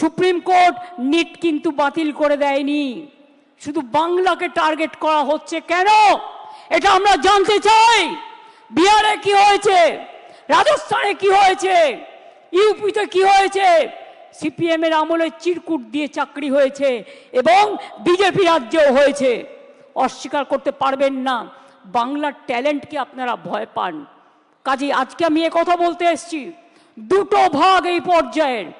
Supreme court NEET কিন্তু বাতিল করে দেয়নি। শুধু বাংলাকে টার্গেট করা হচ্ছে কেন? এটা আমরা জানতে চাই। বিহারে কি হয়েছে? রাজস্থানে কি হয়েছে? ইউপিতে কি হয়েছে? সিপিএম এর আমলে চিরকুট দিয়ে চাকরি হয়েছে এবং বিজেপি রাজ্যেও হয়েছে। অস্বীকার করতে পারবেন না। বাংলার ট্যালেন্টকে আপনারা ভয় পান। কাজে আজকে আমি কথা বলতে এসেছি। দুটো ভাগ এই পর্যায়ের।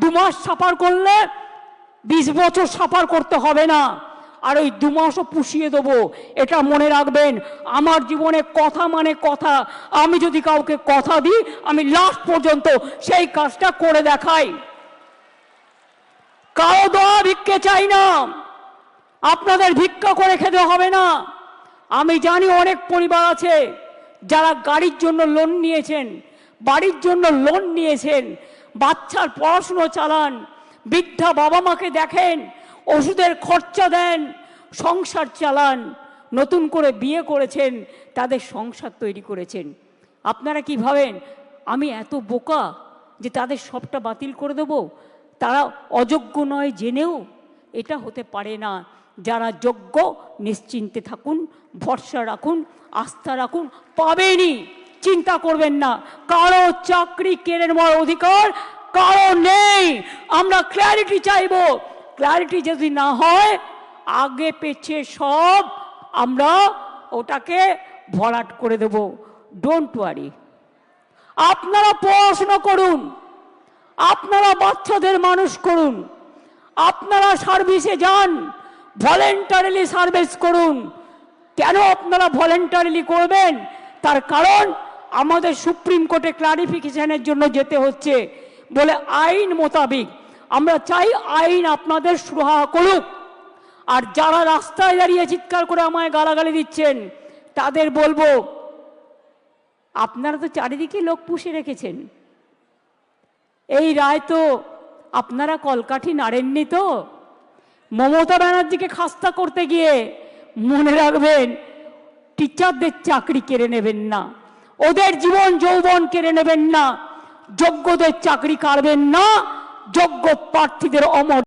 দু মাস সাফার করলে বিশ বছর সাফার করতে হবে না। আর ওই দু মাসও পুষিয়ে দেবো, এটা মনে রাখবেন। আমার জীবনে কথা মানে কথা। আমি যদি কাউকে কথা দিই, আমি লাস্ট পর্যন্ত সেই কাজটা করে দেখাই। কারও দোয়া ভিক্ষে চাই না। আপনাদের ভিক্ষা করে খেতে হবে না। আমি জানি অনেক পরিবার আছে যারা গাড়ির জন্য লোন নিয়েছেন, বাড়ির জন্য লোন নিয়েছেন। বাচ্চার পড়াশুনো চালান। বৃদ্ধা বাবা মাকে দেখেন, ওষুধের খরচা দেন, সংসার চালান। নতুন করে বিয়ে করেছেন, তাদের সংসার তৈরি করেছেন। আপনারা কি ভাবেন, আমি এত বোকা যে তাদের সবটা বাতিল করে দেব? তারা অযোগ্য নয় জেনেও? এটা হতে পারে না। যারা যোগ্য, নিশ্চিন্তে থাকুন, ভরসা রাখুন, আস্থা রাখুন, পাবেনই। চিন্তা করবেন না। কারও চাকরি কেড়ে নেওয়ার অধিকার, কারও নেই। আমরা ক্ল্যারিটি চাইব। ক্ল্যারিটি যদি না হয়, আগে পেছে সব আমরা ওটাকে ভরাট করে দেব। ডোন্ট ওয়ারি আপনারা পড়াশোনা করুন। আপনারা বাচ্চাদের মানুষ করুন। আপনারা সার্ভিসে যান। ভলেন্টারিলি সার্ভিস করুন। কেন আপনারা ভলেন্টারিলি করবেন? তার কারণ আমাদের সুপ্রিম কোর্টে ক্লারিফিকেশনের জন্য যেতে হচ্ছে। বলে আইন মোতাবিক আমরা চাই আইন আপনাদের সুরাহা করুক। আর যারা রাস্তায় দাঁড়িয়ে চিৎকার করে আমায় গালাগালি দিচ্ছেন, তাদের বলব, আপনারা তো চারিদিকে লোক পুষে রেখেছেন। এই রায় তো আপনারা কলকাঠি নাড়েননি তো? মমতা ব্যানার্জিকে খাস্তা করতে গিয়ে মনে রাখবেন, টিচারদের চাকরি কেড়ে নেবেন না। ওদের জীবন যৌবন কেড়ে নেবেন না। যোগ্যদের চাকরি কাড়বেন না। যোগ্য প্রার্থীদের অমর